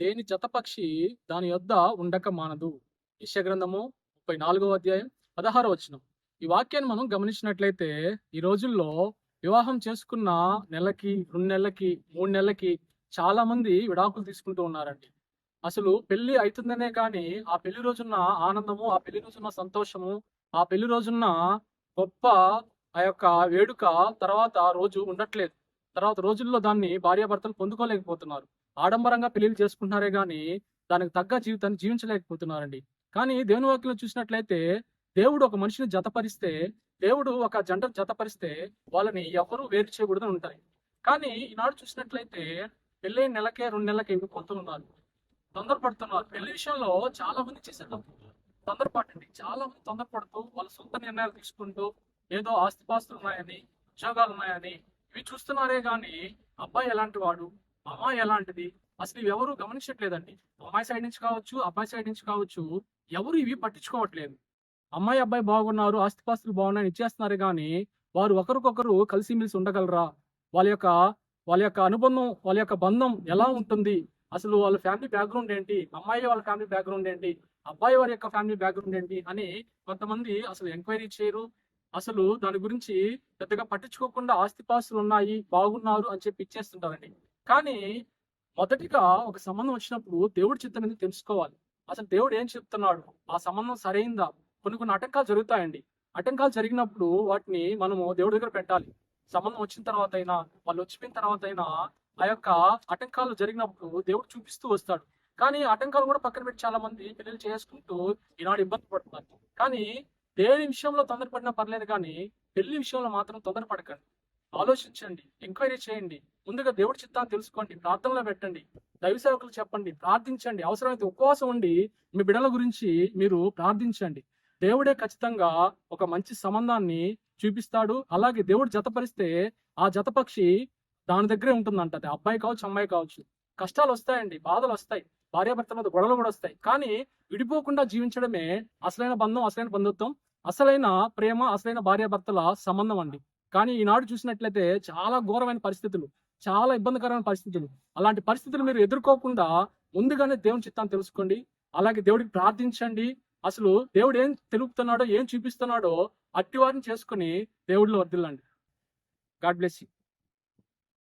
దేని జతపక్షి దాని యొద్ద ఉండక మానదు? గ్రంథము ముప్పై నాలుగో అధ్యాయం పదహారో వచనం. ఈ వాక్యాన్ని మనం గమనించినట్లయితే ఈ రోజుల్లో వివాహం చేసుకున్న నెలకి రెండు నెలలకి మూడు నెలలకి చాలా మంది విడాకులు తీసుకుంటూ ఉన్నారండి. అసలు పెళ్ళి అవుతుందనే కానీ ఆ పెళ్ళి రోజున్న ఆనందము ఆ పెళ్ళి రోజున్న సంతోషము ఆ పెళ్ళి రోజున్న గొప్ప ఆ యొక్క వేడుక తర్వాత రోజు ఉండట్లేదు. తర్వాత రోజుల్లో దాన్ని భార్యాభర్తలు పొందుకోలేకపోతున్నారు. ఆడంబరంగా పెళ్ళిళ్ళు చేసుకుంటున్నారే కానీ దానికి తగ్గ జీవితాన్ని జీవించలేకపోతున్నారండి. కానీ దేవుని వాక్యం చూసినట్లయితే దేవుడు ఒక మనిషిని జతపరిస్తే దేవుడు ఒక జంటను జతపరిస్తే వాళ్ళని ఎవరు వేరు చేయకూడదని ఉంటాయి కానీ ఈనాడు చూసినట్లయితే పెళ్ళైన నెలకే రెండు నెలలకే ఉన్నారు. తొందరపడుతున్నారు. పెళ్ళి విషయంలో చాలా మంది చేసే తప్పు చాలా మంది తొందరపడుతూ వాళ్ళ సొంత నిర్ణయాలు తీసుకుంటూ ఏదో ఆస్తిపాస్తులు ఉన్నాయని ఉద్యోగాలు ఉన్నాయని ఇవి చూస్తున్నారే కానీ అబ్బాయి ఎలాంటి వాడు? అమ్మాయి ఎలాంటిది అసలు ఇవి ఎవరు గమనించట్లేదండి. అమ్మాయి సైడ్ నుంచి కావచ్చు అబ్బాయి సైడ్ నుంచి కావచ్చు ఎవరు ఇవి పట్టించుకోవట్లేదు. అమ్మాయి అబ్బాయి బాగున్నారు ఆస్తిపాస్తులు బాగున్నాయని ఇచ్చేస్తున్నారు కానీ వారు ఒకరికొకరు కలిసిమెలిసి ఉండగలరా? వాళ్ళ యొక్క వాళ్ళ యొక్క అనుబంధం వాళ్ళ యొక్క బంధం ఎలా ఉంటుంది? అసలు వాళ్ళ ఫ్యామిలీ బ్యాక్గ్రౌండ్ ఏంటి? అమ్మాయి వాళ్ళ ఫ్యామిలీ బ్యాక్గ్రౌండ్ ఏంటి? అబ్బాయి వారి యొక్క ఫ్యామిలీ బ్యాక్గ్రౌండ్ ఏంటి? అని కొంతమంది అసలు ఎంక్వైరీ చేయరు. అసలు దాని గురించి పెద్దగా పట్టించుకోకుండా ఆస్తిపాస్తులు ఉన్నాయి బాగున్నారు అని చెప్పి ఇచ్చేస్తుంటారండి. కానీ మొదటిగా ఒక సంబంధం వచ్చినప్పుడు దేవుడి చిత్తం అనేది తెలుసుకోవాలి. అసలు దేవుడు ఏం చెప్తున్నాడు? ఆ సంబంధం సరైందా? కొన్ని కొన్ని ఆటంకాలు జరుగుతాయండి. ఆటంకాలు జరిగినప్పుడు వాటిని మనము దేవుడి దగ్గర పెట్టాలి. సంబంధం వచ్చిన తర్వాత అయినా వాళ్ళు వచ్చిపోయిన తర్వాత అయినా ఆ యొక్క ఆటంకాలు జరిగినప్పుడు దేవుడు చూపిస్తూ వస్తాడు. కానీ ఆటంకాలు కూడా పక్కన పెట్టి చాలా మంది పెళ్ళి చేసుకుంటూ ఈనాడు ఇబ్బంది పడుతున్నారు. కానీ దేని విషయంలో తొందరపడినా పర్లేదు కానీ పెళ్ళి విషయంలో మాత్రం తొందరపడకండి. ఆలోచించండి ఎంక్వైరీ చేయండి. ముందుగా దేవుడి చిత్తాన్ని తెలుసుకోండి ప్రార్థనలో పెట్టండి దైవ సేవకులు చెప్పండి ప్రార్థించండి. అవసరమైతే ఉపవాసం ఉండి మీ బిడల గురించి మీరు ప్రార్థించండి. దేవుడే ఖచ్చితంగా ఒక మంచి సంబంధాన్ని చూపిస్తాడు. అలాగే దేవుడు జతపరిస్తే ఆ జతపక్షి దాని దగ్గరే ఉంటుందంట. అది అబ్బాయి కావచ్చు అమ్మాయి కావచ్చు. కష్టాలు వస్తాయండి బాధలు వస్తాయి భార్యాభర్తల మధ్య గొడవలు కూడా వస్తాయి. కానీ విడిపోకుండా జీవించడమే అసలైన బంధం అసలైన బంధుత్వం అసలైన ప్రేమ అసలైన భార్యాభర్తల సంబంధం అండి. కానీ ఈనాడు చూసినట్లయితే చాలా ఘోరమైన పరిస్థితులు చాలా ఇబ్బందికరమైన పరిస్థితులు. అలాంటి పరిస్థితులు మీరు ఎదుర్కోకుండా ముందుగానే దేవుని చిత్తాన్ని తెలుసుకోండి. అలాగే దేవుడికి ప్రార్థించండి. అసలు దేవుడు ఏం తెలుపుతున్నాడో ఏం చూపిస్తున్నాడో అట్టివారిని చేసుకుని దేవుడిలో వర్దిల్లండి గాడ్ బ్లెస్ యూ.